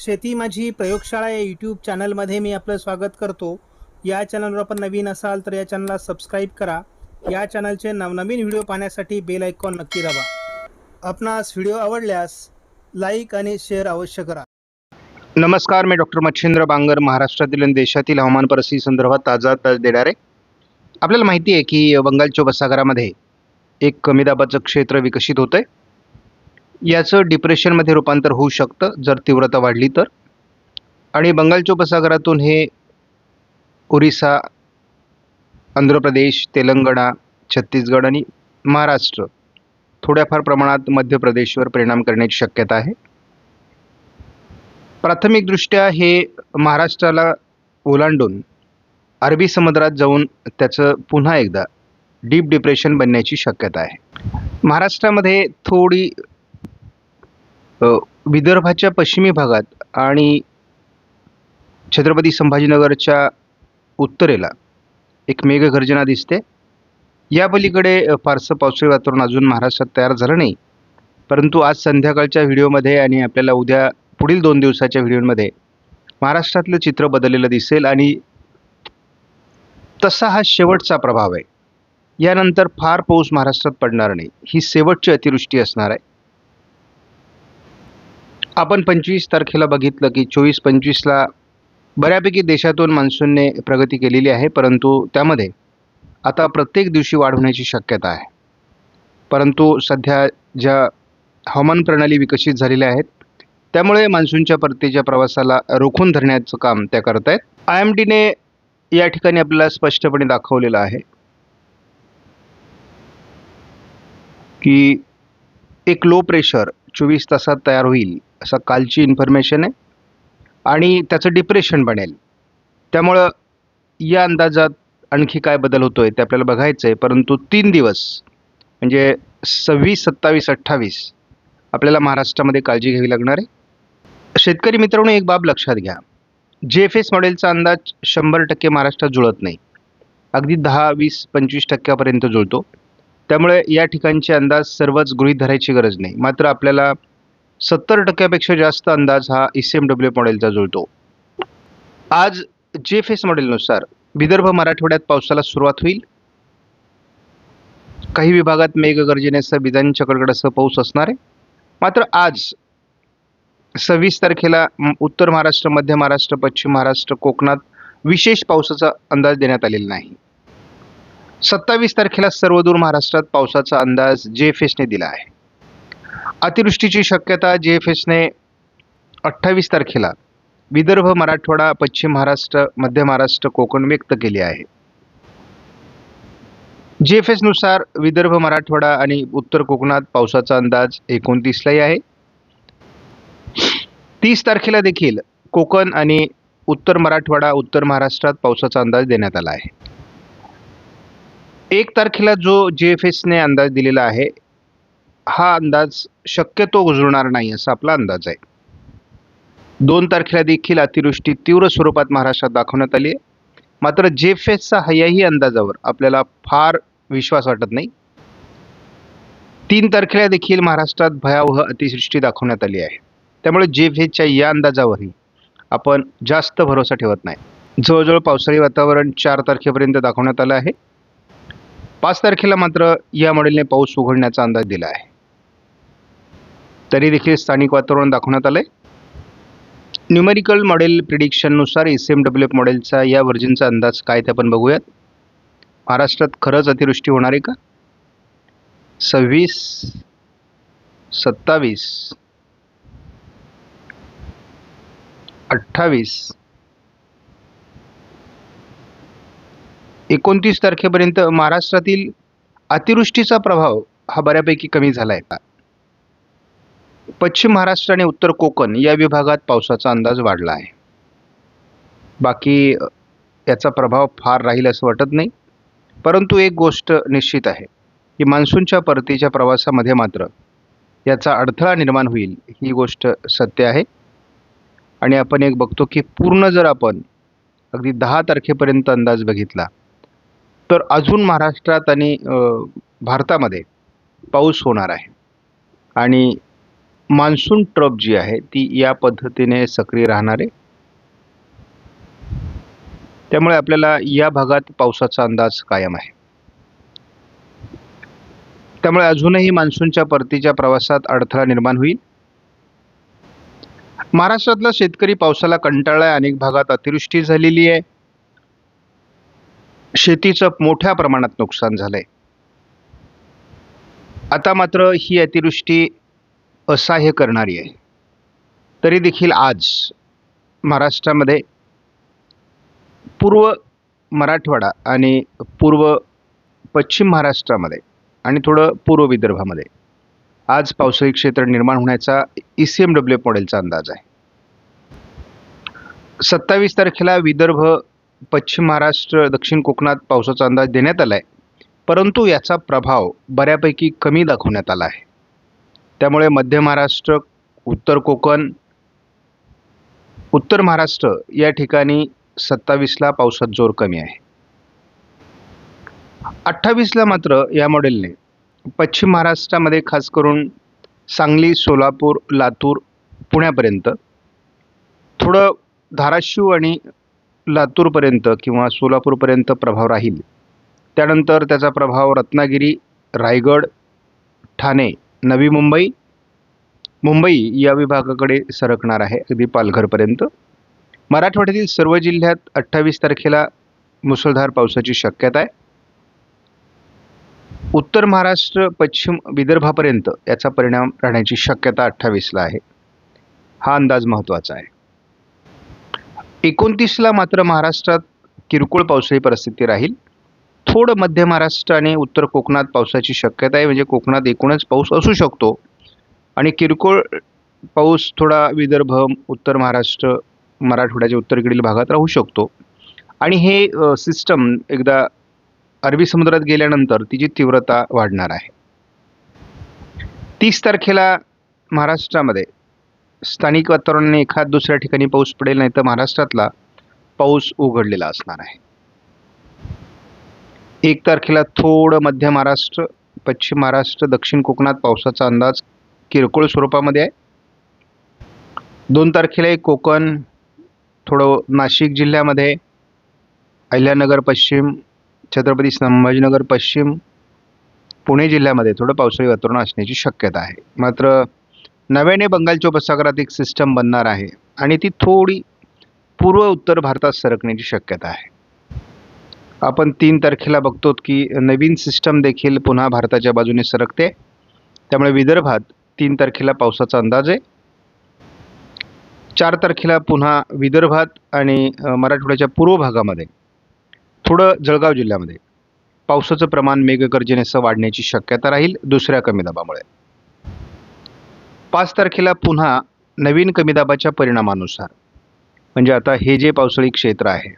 शेती माझी प्रयोगशाळा या यूट्यूब चॅनलमध्ये मी आपलं स्वागत करतो. या चॅनलवर आपण नवीन असाल तर या चॅनलला सबस्क्राईब करा. या चॅनलचे नवनवीन व्हिडिओ पाहण्यासाठी बेल आयकॉन नक्की दाबा. आपणास व्हिडिओ आवडल्यास लाईक आणि शेअर अवश्य करा. नमस्कार मी डॉक्टर मच्छिंद्र बांगर महाराष्ट्रातील आणि देशातील हवामान परिस्थिती संदर्भात ताजा ताज देणार आहे. आपल्याला माहिती आहे की बंगालच्या उपसागरामध्ये एक कमी दाबाचं क्षेत्र विकसित होतं आहे याचं डिप्रेशनमध्ये रूपांतर होऊ शकतं जर तीव्रता वाढली तर. आणि बंगालच्या उपसागरातून हे ओरिसा आंध्र प्रदेश तेलंगणा छत्तीसगड आणि महाराष्ट्र थोड्याफार प्रमाणात मध्य प्रदेशवर परिणाम करण्याची शक्यता आहे. प्राथमिकदृष्ट्या हे महाराष्ट्राला ओलांडून अरबी समुद्रात जाऊन त्याचं पुन्हा एकदा डीप डिप्रेशन बनण्याची शक्यता आहे. महाराष्ट्रामध्ये थोडी विदर्भाच्या पश्चिमी भागात आणि छत्रपती संभाजीनगरच्या उत्तरेला एक मेघगर्जना दिसते. या पलीकडे फारसं पावसाळी वातावरण अजून महाराष्ट्रात तयार झालं नाही. परंतु आज संध्याकाळच्या व्हिडिओमध्ये आणि आपल्याला उद्या पुढील दोन दिवसाच्या व्हिडिओमध्ये महाराष्ट्रातलं चित्र बदललेलं दिसेल आणि तसा हा शेवटचा प्रभाव आहे. यानंतर फार पाऊस महाराष्ट्रात पडणार नाही. ही शेवटची अतिवृष्टी असणार आहे. आपण पंचवीस तारखेला बघितलं की चोवीस पंचवीसला बऱ्यापैकी देशातून मान्सूनने प्रगती केलेली आहे परंतु त्यामध्ये आता प्रत्येक दिवशी वाढ होण्याची शक्यता आहे. परंतु सध्या ज्या हवामान प्रणाली विकसित झालेल्या आहेत त्यामुळे मान्सूनच्या परतीच्या प्रवासाला रोखून धरण्याचं काम त्या करत आहेत आय एम डीने या ठिकाणी आपल्याला स्पष्टपणे दाखवलेलं आहे की एक लो प्रेशर चोवीस तासात तयार होईल असं कालची इन्फॉर्मेशन आहे. आणि त्याचं डिप्रेशन बनेल. त्यामुळं या अंदाजात आणखी काय बदल होतो आहे ते आपल्याला बघायचं आहे. परंतु तीन दिवस म्हणजे सव्वीस सत्तावीस अठ्ठावीस आपल्याला महाराष्ट्रामध्ये काळजी घ्यावी लागणार आहे. शेतकरी मित्रांनो एक बाब लक्षात घ्या. जे एफ एस मॉडेलचा अंदाज शंभर टक्के महाराष्ट्रात जुळत नाही. अगदी दहा वीस पंचवीस टक्क्यापर्यंत जुळतो. त्यामुळे या ठिकाणचे अंदाज सर्वच गृहीत धरायची गरज नाही. मात्र आपल्याला सत्तर टक्क्यापेक्षा जास्त अंदाज हा ई सी एम डब्ल्यू मॉडेलचा जुळतो. आज जे एफ एस मॉडेलनुसार विदर्भ मराठवाड्यात पावसाला सुरुवात होईल. काही विभागात मेघगर्जनेसह विजांच्या कडकडासह पाऊस असणार आहे. मात्र आज सव्वीस तारखेला उत्तर महाराष्ट्र मध्य महाराष्ट्र पश्चिम महाराष्ट्र कोकणात विशेष पावसाचा अंदाज देण्यात आलेला नाही. सत्तावीस तारखेला सर्वदूर महाराष्ट्रात पावसाचा अंदाज जे एफ एसने दिला आहे. अतिवृष्टीची शक्यता जे एफ एसने अठ्ठावीस तारखेला विदर्भ मराठवाडा पश्चिम महाराष्ट्र मध्य महाराष्ट्र कोकण व्यक्त केली आहे. जी एफ एसनुसार विदर्भ मराठवाडा आणि उत्तर कोकणात पावसाचा अंदाज एकोणतीसलाही आहे. तीस तारखेला देखील कोकण आणि उत्तर मराठवाडा उत्तर महाराष्ट्रात पावसाचा अंदाज देण्यात आला आहे. एक तारखेला जो जे एफ एसने अंदाज दिलेला आहे हा अंदाज शक्यतो उजळणार नाही असा आपला अंदाज आहे. दोन तारखेला देखील अतिवृष्टी तीव्र स्वरूपात महाराष्ट्रात दाखवण्यात आली आहे. मात्र जे एफ एसचा याही अंदाजावर आपल्याला फार विश्वास वाटत नाही. तीन तारखेला देखील महाराष्ट्रात भयावह अतिवृष्टी दाखवण्यात आली आहे. त्यामुळे जे एफ एसच्या या अंदाजावरही आपण जास्त भरोसा ठेवत नाही. जवळजवळ पावसाळी वातावरण चार तारखेपर्यंत दाखवण्यात आलं आहे. पाच तारखेला मात्र या मॉडेलने पाऊस उघडण्याचा अंदाज दिला आहे. तरी देखील स्थानिक वातावरण दाखवण्यात आलं आहे न्यूमेरिकल मॉडेल प्रिडिक्शननुसार एस एम डब्ल्यू एफ मॉडेलचा या व्हर्जनचा अंदाज काय ते आपण बघूयात. महाराष्ट्रात खरंच अतिवृष्टी होणार आहे का? सव्वीस सत्तावीस अठ्ठावीस एकोणतीस तारखेपर्यंत महाराष्ट्रातील अतिवृष्टीचा प्रभाव हा बऱ्यापैकी कमी झाला आहे पश्चिम महाराष्ट्र आणि उत्तर कोकण या विभागात पावसाचा अंदाज वाढला आहे. बाकी याचा प्रभाव फार राहील असं वाटत नाही. परंतु एक गोष्ट निश्चित आहे की मान्सूनच्या परतीच्या प्रवासामध्ये मात्र याचा अडथळा निर्माण होईल ही गोष्ट सत्य आहे. आणि आपण एक बघतो की पूर्ण जर आपण अगदी दहा तारखेपर्यंत अंदाज बघितला तर अजून महाराष्ट्रात आणि भारतामध्ये पाऊस होणार आहे. आणि मान्सून ट्रप जी आहे ती या पद्धतीने सक्रिय राहणार आहे. त्यामुळे आपल्याला या भागात पावसाचा अंदाज कायम आहे. त्यामुळे अजूनही मान्सूनच्या परतीच्या प्रवासात अडथळा निर्माण होईल. महाराष्ट्रातला शेतकरी पावसाला कंटाळलाय अनेक भागात अतिवृष्टी झालेली आहे. शेतीचं मोठ्या प्रमाणात नुकसान झालंय. आता मात्र ही अतिवृष्टी असह्य करणारी आहे. तरी देखील आज महाराष्ट्रामध्ये पूर्व मराठवाडा आणि पूर्व पश्चिम महाराष्ट्रामध्ये आणि थोडं पूर्व विदर्भामध्ये आज पावसाळी क्षेत्र निर्माण होण्याचा ई सी एम डब्ल्यू मॉडेलचा अंदाज आहे. सत्तावीस तारखेला विदर्भ पश्चिम महाराष्ट्र दक्षिण कोकणात पावसाचा अंदाज देण्यात आला आहे परंतु याचा प्रभाव बऱ्यापैकी कमी दाखवण्यात आला आहे. त्यामुळे मध्य महाराष्ट्र उत्तर कोकण उत्तर महाराष्ट्र या ठिकाणी सत्तावीसला पावसात जोर कमी आहे. अठ्ठावीसला मात्र या मॉडेलने पश्चिम महाराष्ट्रामध्ये खास करून सांगली सोलापूर लातूर पुण्यापर्यंत थोडं धाराशिव आणि लातूरपर्यंत किंवा सोलापूरपर्यंत प्रभाव राहील. त्यानंतर त्याचा प्रभाव रत्नागिरी रायगड ठाणे नवी मुंबई मुंबई या विभागाकडे सरकणार आहे अगदी पालघरपर्यंत. मराठवाड्यातील सर्व जिल्ह्यात अठ्ठावीस तारखेला मुसळधार पावसाची शक्यता आहे. उत्तर महाराष्ट्र पश्चिम विदर्भापर्यंत याचा परिणाम राहण्याची शक्यता अठ्ठावीसला आहे. हा अंदाज महत्त्वाचा आहे. एकोणतीसला मात्र महाराष्ट्रात किरकोळ पावसाळी परिस्थिती राहील. थोडं मध्य महाराष्ट्र आणि उत्तर कोकणात पावसाची शक्यता आहे. म्हणजे कोकणात एकूणच पाऊस असू शकतो. आणि किरकोळ पाऊस थोडा विदर्भ उत्तर महाराष्ट्र मराठवाड्याच्या उत्तरेकडील भागात राहू शकतो. आणि हे सिस्टम एकदा अरबी समुद्रात गेल्यानंतर तिची तीव्रता वाढणार आहे. तीस तारखेला महाराष्ट्रामध्ये स्थानिक वातावरणाने एखाद दुसऱ्या ठिकाणी पाऊस पडेल नाही तर महाराष्ट्रातला पाऊस उघडलेला असणार आहे. एक तारखेला थोडं मध्य महाराष्ट्र पश्चिम महाराष्ट्र दक्षिण कोकणात पावसाचा अंदाज किरकोळ स्वरूपामध्ये आहे. दोन तारखेला एक कोकण थोडं नाशिक जिल्ह्यामध्ये अहिल्यानगर पश्चिम छत्रपती संभाजीनगर पश्चिम पुणे जिल्ह्यामध्ये थोडं पावसाळी वातावरण असण्याची शक्यता आहे. मात्र नव्याने बंगालच्या उपसागरात एक सिस्टम बनणार आहे आणि ती थोडी पूर्व उत्तर भारतात सरकण्याची शक्यता आहे. आपण तीन तारखेला बघतो की नवीन सिस्टम देखील पुन्हा भारताच्या बाजूने सरकते. त्यामुळे विदर्भात तीन तारखेला पावसाचा अंदाज आहे. चार तारखेला पुन्हा विदर्भात आणि मराठवाड्याच्या पूर्व भागामध्ये थोडं जळगाव जिल्ह्यामध्ये पावसाचं प्रमाण मेघगर्जनेसह वाढण्याची शक्यता राहील दुसऱ्या कमी दाबामुळे. पाच तारखेला पुन्हा नवीन कमी दाबाच्या परिणामानुसार. म्हणजे आता हे जे पावसाळी क्षेत्र आहे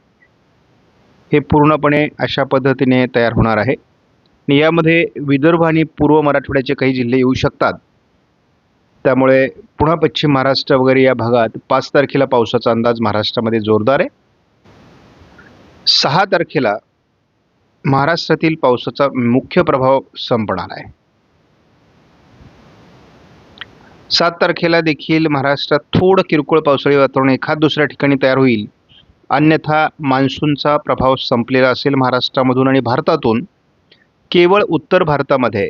हे पूर्णपणे अशा पद्धतीने तयार होणार आहे. आणि यामध्ये विदर्भ आणि पूर्व मराठवाड्याचे काही जिल्हे येऊ शकतात. त्यामुळे पुन्हा पश्चिम महाराष्ट्र वगैरे या भागात पाच तारखेला पावसाचा अंदाज महाराष्ट्रामध्ये जोरदार आहे. सहा तारखेला महाराष्ट्रातील पावसाचा मुख्य प्रभाव संपणार आहे. सात तारखेला देखील महाराष्ट्रात थोडं किरकोळ पावसाळी वातावरण एखाद दुसऱ्या ठिकाणी तयार होईल. अन्यथा मान्सूनचा प्रभाव संपलेला असेल महाराष्ट्रामधून आणि भारतातून. केवळ उत्तर भारतामध्ये.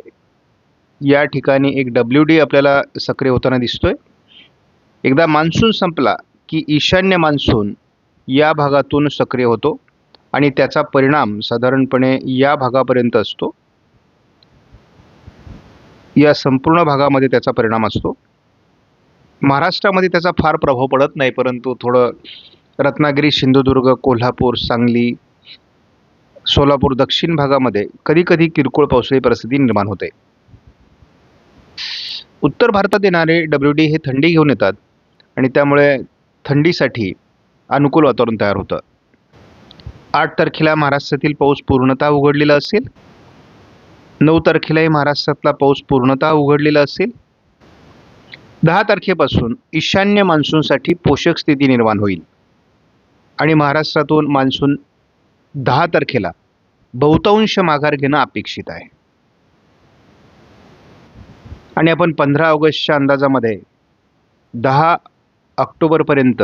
या ठिकाणी एक डब्ल्यू डी आपल्याला सक्रिय होताना दिसतोय. एकदा मान्सून संपला की ईशान्य मान्सून या भागातून सक्रिय होतो आणि त्याचा परिणाम साधारणपणे या भागापर्यंत असतो. या संपूर्ण भागामध्ये त्याचा परिणाम असतो. महाराष्ट्रामध्ये त्याचा फार प्रभाव पडत नाही परंतु थोडं रत्नागिरी सिंधुदुर्ग कोल्हापूर सांगली सोलापूर दक्षिण भागामध्ये कधीकधी किरकोळ पावसाळी परिस्थिती निर्माण होते. उत्तर भारतात येणारे डब्ल्यू डी हे थंडी घेऊन येतात आणि त्यामुळे थंडीसाठी अनुकूल वातावरण तयार होतं. आठ तारखेला महाराष्ट्रातील पाऊस पूर्णतः उघडलेला असेल. नऊ तारखेलाही महाराष्ट्रातला पाऊस पूर्णतः उघडलेला असेल. दहा तारखेपासून ईशान्य मान्सूनसाठी पोषक स्थिती निर्माण होईल. आणि महाराष्ट्रातून मान्सून दहा तारखेला बहुतांश माघार घेणं अपेक्षित आहे. आणि आपण पंधरा ऑगस्टच्या अंदाजामध्ये दहा ऑक्टोबरपर्यंत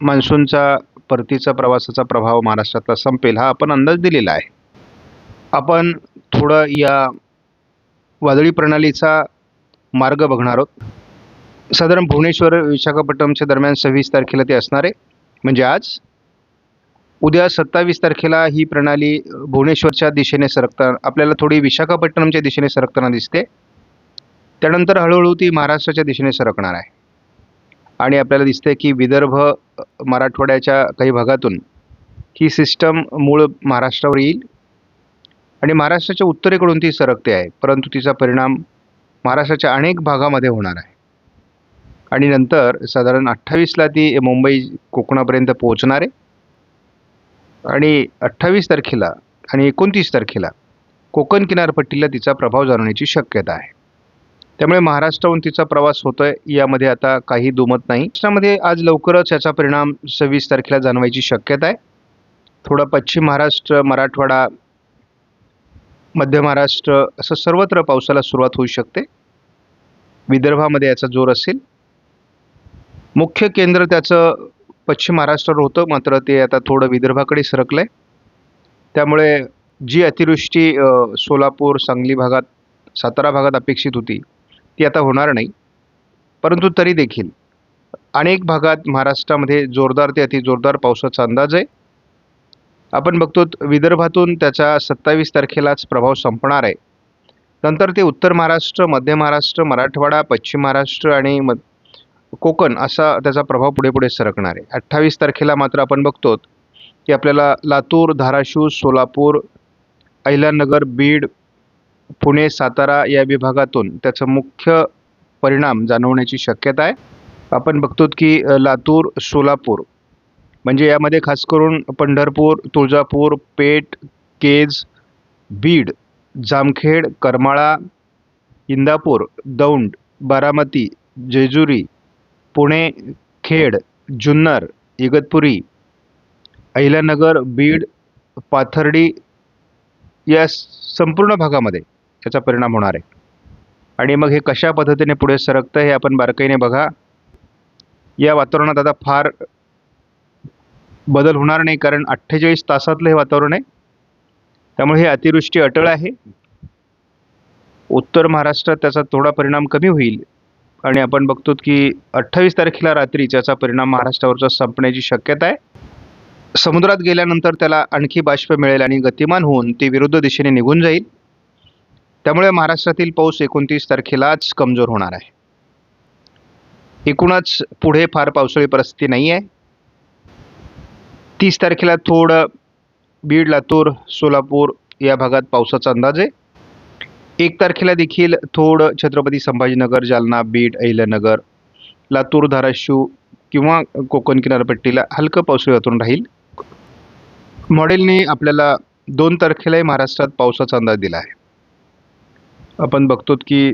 मान्सूनचा परतीचा प्रवासाचा प्रभाव महाराष्ट्रातला संपेल हा आपण अंदाज दिलेला आहे. आपण थोडं या वादळी प्रणालीचा मार्ग बघणार आहोत. साधारण भुवनेश्वर विशाखापट्टणमच्या दरम्यान सव्वीस तारखेला ते असणार आहे. म्हणजे आज. उद्या सत्तावीस तारखेला ही प्रणाली भुवनेश्वरच्या दिशेने सरकता आपल्याला थोडी विशाखापट्टणमच्या दिशेने सरकताना दिसते. त्यानंतर हळूहळू ती महाराष्ट्राच्या दिशेने सरकणार आहे. आणि आपल्याला दिसते की विदर्भ मराठवाड्याच्या काही भागातून ही सिस्टम मूळ महाराष्ट्रावर येईल. आणि महाराष्ट्राच्या उत्तरेकडून ती सरकते आहे. परंतु तिचा परिणाम महाराष्ट्राच्या अनेक भागामध्ये होणार आहे. आणि नंतर साधारण अठ्ठावीसला ती मुंबई कोकणापर्यंत पोहोचणार आहे. आणि अठ्ठावीस तारखेला आणि एकोणतीस तारखेला कोकण किनारपट्टीला तिचा प्रभाव जाणवण्याची शक्यता आहे. त्यामुळे महाराष्ट्राहून तिचा प्रवास होतोय यामध्ये आता काही दुमत नाही. महाराष्ट्रामध्ये आज लवकरच याचा परिणाम सव्वीस तारखेला जाणवायची शक्यता आहे. थोडा पश्चिम महाराष्ट्र मराठवाडा मध्य महाराष्ट्र असं सर्वत्र पावसाला सुरुवात होऊ शकते. विदर्भामध्ये याचा जोर असेल. मुख्य केंद्र त्याचं पश्चिम महाराष्ट्रावर होतं मात्र ते आता थोडं विदर्भाकडे सरकलं आहे त्यामुळे जी अतिवृष्टी सोलापूर सांगली भागात सातारा भागात अपेक्षित होती ती आता होणार नाही. परंतु तरी देखील अनेक भागात महाराष्ट्रामध्ये जोरदार ते अतिजोरदार पावसाचा अंदाज आहे. आपण बघतो विदर्भातून त्याचा सत्तावीस तारखेलाच प्रभाव संपणार आहे. नंतर ते उत्तर महाराष्ट्र मध्य महाराष्ट्र मराठवाडा पश्चिम महाराष्ट्र आणि म कोकण असा त्याचा प्रभाव पुढे पुढे सरकणार आहे. अठ्ठावीस तारखेला मात्र आपण बघतो की आपल्याला लातूर धाराशिव सोलापूर अहिल्यानगर बीड पुणे सातारा या विभागातून त्याचा मुख्य परिणाम जाणवण्याची शक्यता आहे. आपण बघतो की लातूर सोलापूर म्हणजे यामध्ये खास करून पंढरपूर तुळजापूर पेठ केज बीड जामखेड करमाळा इंदापूर दौंड बारामती जेजुरी पुणे खेड जुन्नर इगतपुरी अहिल्यानगर बीड पाथर्डी या संपूर्ण भागामध्ये याचा परिणाम होणार आहे. आणि मग हे कशा पद्धतीने पुढे सरकतं हे आपण बारकाईने बघा. या वातावरणात आता फार बदल होणार नाही कारण अठ्ठेचाळीस तासातलं हे वातावरण आहे. त्यामुळे हे अतिवृष्टी अटळ आहे. उत्तर महाराष्ट्रात त्याचा थोडा परिणाम कमी होईल. आणि आपण बघतो की अठ्ठावीस तारखेला रात्री त्याचा परिणाम महाराष्ट्रावरचा संपण्याची शक्यता आहे. समुद्रात गेल्यानंतर त्याला आणखी बाष्प मिळेल आणि गतिमान होऊन ती विरुद्ध दिशेने निघून जाईल. त्यामुळे महाराष्ट्रातील पाऊस एकोणतीस तारखेलाच कमजोर होणार आहे. एकूणच पुढे फार पावसाळी परिस्थिती नाही आहे तीस तारखेला थोडं बीड लातूर सोलापूर या भागात पावसाचा अंदाज आहे. एक तारखेला देखील थोडं छत्रपती संभाजीनगर जालना बीड अहिल्यानगर लातूर धाराशिव किंवा कोकण किनारपट्टीला हलकं पावसाळी वातावरण राहील. मॉडेलने आपल्याला दोन तारखेलाही महाराष्ट्रात पावसाचा अंदाज दिला आहे. आपण बघतो की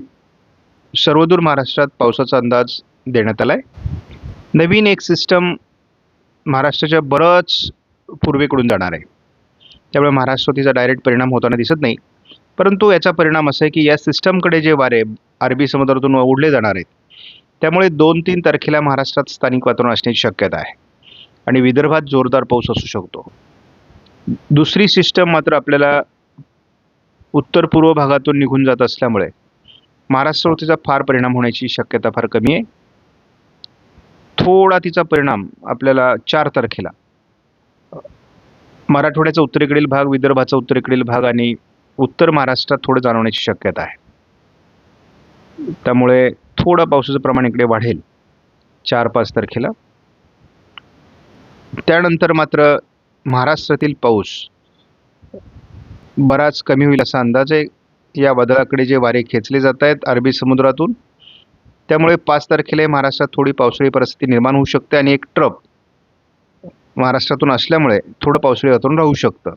सर्वदूर महाराष्ट्रात पावसाचा अंदाज देण्यात आला आहे नवीन एक सिस्टम महाराष्ट्राच्या बरंच पूर्वेकडून जाणार आहे. त्यामुळे महाराष्ट्रावर तिचा डायरेक्ट परिणाम होताना दिसत नाही परंतु याचा परिणाम असा आहे की या सिस्टमकडे जे वारे अरबी समुद्रातून ओढले जाणार आहेत त्यामुळे दोन तीन तारखेला महाराष्ट्रात स्थानिक वातावरण असण्याची शक्यता आहे. आणि विदर्भात जोरदार पाऊस असू शकतो. दुसरी सिस्टम मात्र आपल्याला उत्तर पूर्व भागातून निघून जात असल्यामुळे महाराष्ट्रावर तिचा फार परिणाम होण्याची शक्यता फार कमी आहे. थोडा तिचा परिणाम आपल्याला चार तारखेला. मराठवाड्याचा उत्तरेकडील भाग विदर्भाचा उत्तरेकडील भाग आणि उत्तर महाराष्ट्रात थोडं जाणवण्याची शक्यता आहे. त्यामुळे थोडं पावसाचं प्रमाण इकडे वाढेल चार पाच तारखेला. त्यानंतर मात्र महाराष्ट्रातील पाऊस बराच कमी होईल असा अंदाज आहे. या वादळाकडे जे वारे खेचले जात आहेत अरबी समुद्रातून त्यामुळे पाच तारखेला महाराष्ट्रात थोडी पावसाळी परिस्थिती निर्माण होऊ शकते आणि एक ट्रप महाराष्ट्रातून असल्यामुळे थोडं पावसाळी वातावरण राहू शकतं.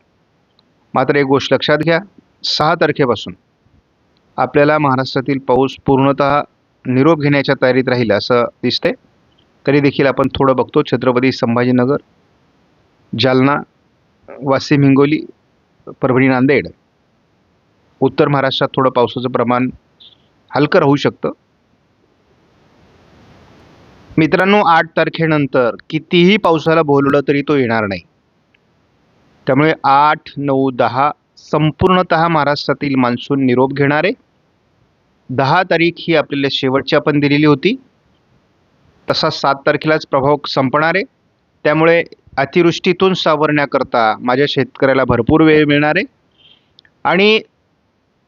मात्र एक गोष्ट लक्षात घ्या सहा तारखेपासून आपल्याला महाराष्ट्रातील पाऊस पूर्णतः निरोप घेण्याच्या तयारीत राहील असं दिसते तरी देखील आपण थोडं बघतो छत्रपती संभाजीनगर जालना वाशिम हिंगोली परभणी नांदेड. उत्तर महाराष्ट्रात थोडं पावसाचं प्रमाण हलकं राहू शकतं. मित्रांनो आठ तारखेनंतर कितीही पावसाला बोलवलं तरी तो येणार नाही. त्यामुळे आठ नऊ दहा संपूर्णत महाराष्ट्रातील मान्सून निरोप घेणारे दहा तारीख ही आपल्याला शेवटची आपण दिलेली होती. तसा सात तारखेलाच प्रभाव संपणार आहे. त्यामुळे अतिवृष्टीतून सावरण्याकरता माझ्या शेतकऱ्याला भरपूर वेळ मिळणार आहे. आणि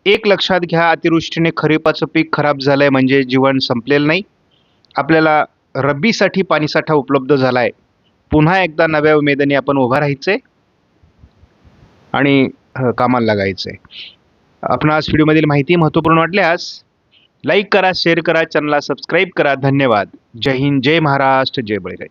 एक लक्षात घ्या अतिवृष्टीने खरीपाचं पीक खराब झालं आहे म्हणजे जीवन संपलेलं नाही. आपल्याला रब्बीसाठी पाणीसाठा उपलब्ध झाला आहे पुन्हा एकदा नव्या उमेदीने आपण उभा राहायचे आणि कामाला लागायचं आहे आपणास व्हिडिओमधील माहिती महत्त्वपूर्ण वाटल्यास लाईक करा शेअर करा चॅनलला सबस्क्राईब करा. धन्यवाद. जय हिंद जय महाराष्ट्र जय बळीराज.